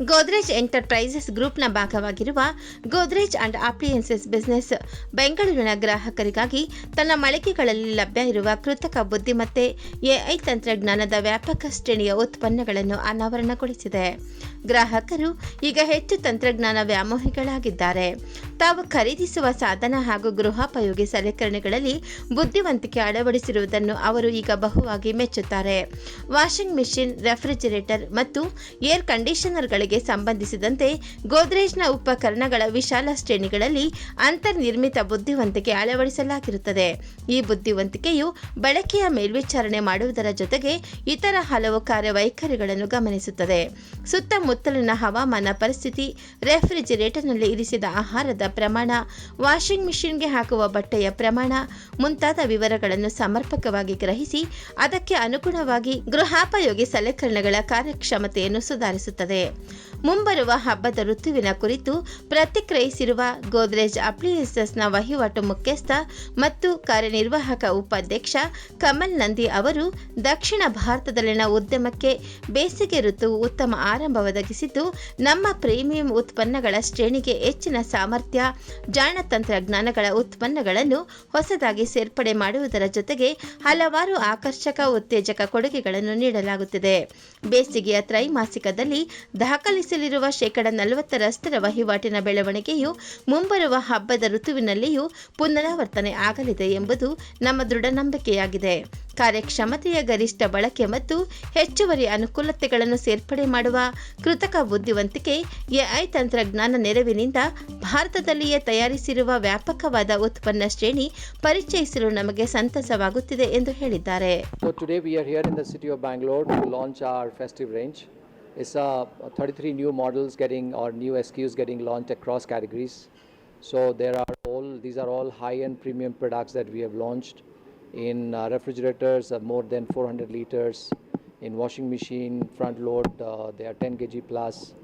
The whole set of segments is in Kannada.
ಗೋದ್ರೇಜ್ ಎಂಟರ್ಪ್ರೈಸಸ್ ಗ್ರೂಪ್ನ ಭಾಗವಾಗಿರುವ ಗೋದ್ರೇಜ್ ಅಂಡ್ ಅಪ್ಲಿಯನ್ಸಸ್ ಬಿಸ್ನೆಸ್ ಬೆಂಗಳೂರಿನ ಗ್ರಾಹಕರಿಗಾಗಿ ತನ್ನ ಮಳಿಗೆಗಳಲ್ಲಿ ಲಭ್ಯ ಇರುವ ಕೃತಕ ಬುದ್ಧಿಮತ್ತೆ ಎಐ ತಂತ್ರಜ್ಞಾನದ ವ್ಯಾಪಕ ಶ್ರೇಣಿಯ ಉತ್ಪನ್ನಗಳನ್ನು ಅನಾವರಣಗೊಳಿಸಿದೆ. ಗ್ರಾಹಕರು ಈಗ ಹೆಚ್ಚು ತಂತ್ರಜ್ಞಾನ ವ್ಯಾಮೋಹಿಗಳಾಗಿದ್ದಾರೆ. ತಾವು ಖರೀದಿಸುವ ಸಾಧನ ಹಾಗೂ ಗೃಹೋಪಯೋಗಿ ಸಲಕರಣೆಗಳಲ್ಲಿ ಬುದ್ಧಿವಂತಿಕೆ ಅಳವಡಿಸಿರುವುದನ್ನು ಅವರು ಈಗ ಬಹುವಾಗಿ ಮೆಚ್ಚುತ್ತಾರೆ. ವಾಷಿಂಗ್ ಮಿಷಿನ್, ರೆಫ್ರಿಜಿರೇಟರ್ ಮತ್ತು ಏರ್ ಕಂಡೀಷನರ್ಗಳಿಗೆ ಸಂಬಂಧಿಸಿದಂತೆ ಗೋದ್ರೇಜ್ನ ಉಪಕರಣಗಳ ವಿಶಾಲ ಶ್ರೇಣಿಗಳಲ್ಲಿ ಅಂತರ್ನಿರ್ಮಿತ ಬುದ್ಧಿವಂತಿಕೆ ಅಳವಡಿಸಲಾಗಿರುತ್ತದೆ. ಈ ಬುದ್ಧಿವಂತಿಕೆಯು ಬಳಕೆಯ ಮೇಲ್ವಿಚಾರಣೆ ಮಾಡುವುದರ ಜೊತೆಗೆ ಇತರ ಹಲವು ಕಾರ್ಯವೈಖರಿಗಳನ್ನು ಗಮನಿಸುತ್ತದೆ. ಸುತ್ತಮುತ್ತಲಿನ ಹವಾಮಾನ ಪರಿಸ್ಥಿತಿ, ರೆಫ್ರಿಜಿರೇಟರ್ನಲ್ಲಿ ಇರಿಸಿದ ಆಹಾರದ ಪ್ರಮಾಣ, ವಾಷಿಂಗ್ ಮಿಷಿನ್ಗೆ ಹಾಕುವ ಬಟ್ಟೆಯ ಪ್ರಮಾಣ ಮುಂತಾದ ವಿವರಗಳನ್ನು ಸಮರ್ಪಕವಾಗಿ ಗ್ರಹಿಸಿ ಅದಕ್ಕೆ ಅನುಗುಣವಾಗಿ ಗೃಹೋಪಯೋಗಿ ಸಲಕರಣೆಗಳ ಕಾರ್ಯಕ್ಷಮತೆಯನ್ನು ಸುಧಾರಿಸುತ್ತದೆ. ಮುಂಬರುವ ಹಬ್ಬದ ಋತುವಿನ ಕುರಿತು ಪ್ರತಿಕ್ರಿಯಿಸಿರುವ ಗೋದ್ರೇಜ್ ಅಪ್ಲಿಯನ್ಸಸ್ನ ವಹಿವಾಟು ಮುಖ್ಯಸ್ಥ ಮತ್ತು ಕಾರ್ಯನಿರ್ವಾಹಕ ಉಪಾಧ್ಯಕ್ಷ ಕಮಲ್ ನಂದಿ ಅವರು ದಕ್ಷಿಣ ಭಾರತದಲ್ಲಿನ ಉದ್ಯಮಕ್ಕೆ ಬೇಸಿಗೆ ಋತು ಉತ್ತಮ ಆರಂಭ ಒದಗಿಸಿದ್ದು, ನಮ್ಮ ಪ್ರೀಮಿಯಂ ಉತ್ಪನ್ನಗಳ ಶ್ರೇಣಿಗೆ ಹೆಚ್ಚಿನ ಸಾಮರ್ಥ್ಯ, ಜಾಣ ತಂತ್ರಜ್ಞಾನಗಳ ಉತ್ಪನ್ನಗಳನ್ನು ಹೊಸದಾಗಿ ಸೇರ್ಪಡೆ ಮಾಡುವುದರ ಜೊತೆಗೆ ಹಲವಾರು ಆಕರ್ಷಕ ಉತ್ತೇಜಕ ಕೊಡುಗೆಗಳನ್ನು ನೀಡಲಾಗುತ್ತಿದೆ. ಬೇಸಿಗೆಯ ತ್ರೈಮಾಸಿಕದಲ್ಲಿ ದಾಖಲಿಸಲಿರುವ ಶೇಕಡ ನಲವತ್ತರಷ್ಟರ ವಹಿವಾಟಿನ ಬೆಳವಣಿಗೆಯು ಮುಂಬರುವ ಹಬ್ಬದ ಋತುವಿನಲ್ಲಿಯೂ ಪುನರಾವರ್ತನೆ ಆಗಲಿದೆ ಎಂಬುದು ನಮ್ಮ ದೃಢ ನಂಬಿಕೆಯಾಗಿದೆ ಕಾರ್ಯಕ್ಷಮತೆಯ ಗರಿಷ್ಠ ಬಳಕೆ ಮತ್ತು ಹೆಚ್ಚುವರಿ ಅನುಕೂಲತೆಗಳನ್ನು ಸೇರ್ಪಡೆ ಮಾಡುವ ಕೃತಕ ಬುದ್ಧಿವಂತಿಕೆ ಎಐ ತಂತ್ರಜ್ಞಾನ ನೆರವಿನಿಂದ ಭಾರತದಲ್ಲಿಯೇ ತಯಾರಿಸಿರುವ ವ್ಯಾಪಕವಾದ ಉತ್ಪನ್ನ ಶ್ರೇಣಿ ಪರಿಚಯಿಸಲು ನಮಗೆ ಸಂತಸವಾಗುತ್ತಿದೆ ಎಂದು ಹೇಳಿದ್ದಾರೆ. It's uh, 33 new models getting or new SKUs getting launched across categories. So there are all these are all high-end premium products that we have launched in uh, refrigerators of more than 400 liters, in washing machine front load uh, they are 10 kg plus,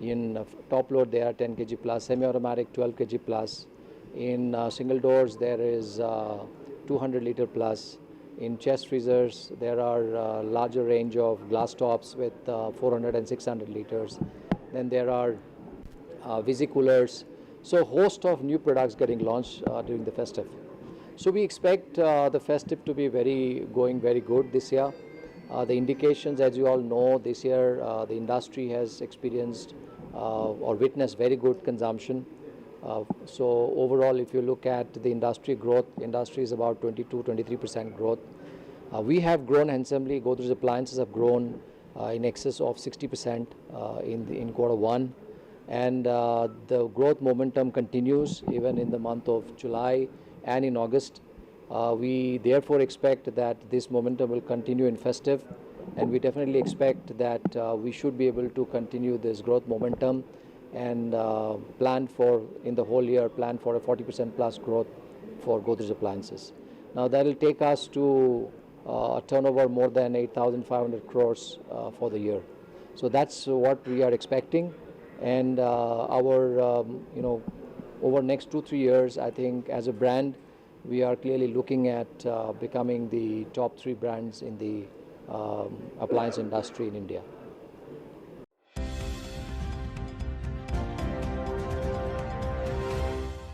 in uh, top load they are 10 kg plus, semi-automatic 12 kg plus, in uh, single doors there is uh, 200 liter plus. In chest freezers, there are uh, larger range of glass tops with uh, 400 and 600 liters. Then there are uh, Visi coolers. So, host of new products getting launched uh, during the festive. So, we expect uh, the festive to be very going very good this year. Uh, the indications, as you all know, this year uh, the industry has experienced uh, or witnessed very good consumption. Uh, so overall, if you look at the industry growth, industry is about 22, 23 percent growth. Uh, we have grown handsomely. Godrej appliances have grown uh, in excess of 60 percent uh, in the, in quarter one, and the growth momentum continues even in the month of July and in August. Uh, we therefore expect that this momentum will continue in festive, and we definitely expect that uh, we should be able to continue this growth momentum and uh, for in the whole year plan for a 40% plus growth for Godrej appliances. Now that will take us to uh, a turnover more than 8,500 crores uh, for the year. So that's what we are expecting, and uh, our um, you know over next two three years, I think as a brand, we are clearly looking at uh, becoming the top three brands in the um, appliance industry in India.